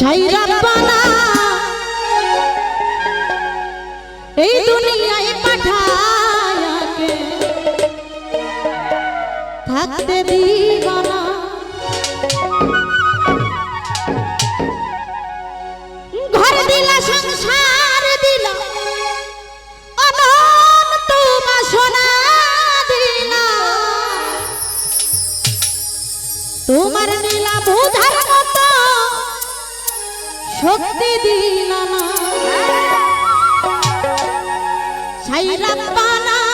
চাই রাব্বানা এই দুনিয়ায় পাঠায়াকে থাকতে দিবানা। শক্তি দিল সাইরা সাইরাপ্পা